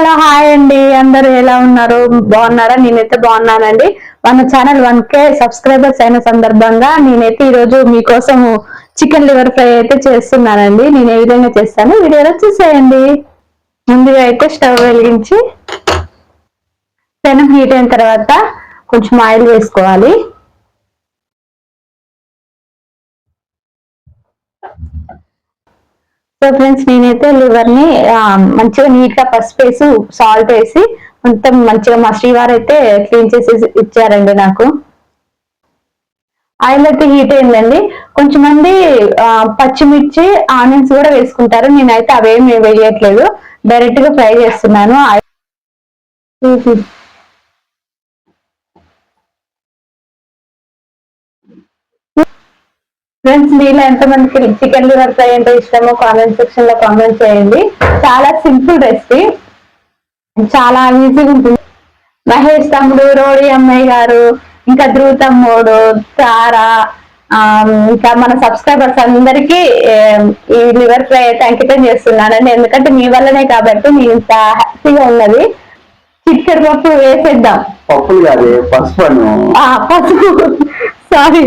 Hello hi అండి. అందరూ ఎలా ఉన్నారు? బాగున్నారా? నేనైతే బాగున్నానండి. మన ఛానల్ వన్ కే సబ్స్క్రైబర్స్ అయిన సందర్భంగా నేనైతే ఈ రోజు మీకోసం చికెన్ లివర్ ఫ్రై అయితే చేస్తున్నానండి. నేను ఏ విధంగా చేస్తాను? వీడియోలో చూసేయండి. ముందుగా అయితే స్టవ్ వెలిగించి పెనం హీట్ అయిన తర్వాత కొంచెం ఆయిల్ వేసుకోవాలి. సో ఫ్రెండ్స్ నేనైతే లివర్ని మంచిగా నీట్గా పసుపు వేసి సాల్ట్ వేసి మొత్తం మంచిగా మా శ్రీవారు అయితే క్లీన్ చేసి ఇచ్చారండి నాకు. ఆయిల్ అయితే హీట్ అయిందండి. కొంచెం మంది పచ్చిమిర్చి ఆనియన్స్ కూడా వేసుకుంటారు. నేనైతే అవేమి వేయట్లేదు. డైరెక్ట్గా ఫ్రై చేస్తున్నాను. ఫ్రెండ్స్ మీలో ఎంతమందికి చికెన్ లివర్ ఫ్రై అంటే ఇష్టమో కామెంట్ సెక్షన్లో కామెంట్ చేయండి. చాలా సింపుల్ రెసిపీ చాలా ఈజీగా ఉంటుంది. మహేష్ తమ్ముడు రోడి అమ్మాయి గారు ఇంకా ధ్రువ తమ్ముడు తారా ఇంకా మన సబ్స్క్రైబర్స్ అందరికీ ఈ లివర్ ఫ్రై అయితే అంకితం చేస్తున్నానండి. ఎందుకంటే మీ వల్లనే కాబట్టి నేను ఇంత హ్యాపీగా ఉన్నది. చిక్కడి పప్పు వేసేద్దాం. పప్పులు కాదు పసుపు. సారీ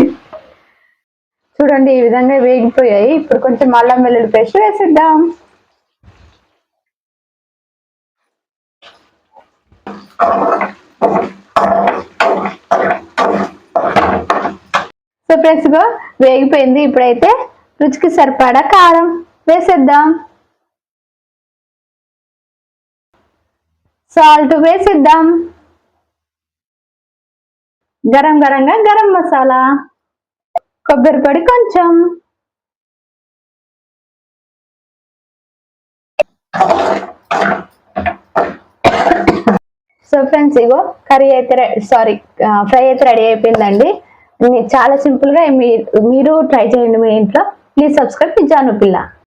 చూడండి ఈ విధంగా వేగిపోయాయి. ఇప్పుడు కొంచెం అల్లం వెల్లుల్లి పేస్ట్ వేసిద్దాం. సో ఫ్రెండ్స్గా వేగిపోయింది. ఇప్పుడైతే రుచికి సరిపడా కారం వేసేద్దాం. సాల్ట్ వేసిద్దాం. గరం గరంగా గరం మసాలా. కొబ్బరి పొడి కొంచెం. సో ఫ్రెండ్స్ ఇగో కర్రీ అయితే సారీ ఫ్రై అయితే రెడీ అయిపోయిందండి. చాలా సింపుల్గా మీరు ట్రై చేయండి మీ ఇంట్లో. ప్లీజ్ సబ్స్క్రైబ్ పిజ్జాను పిల్ల.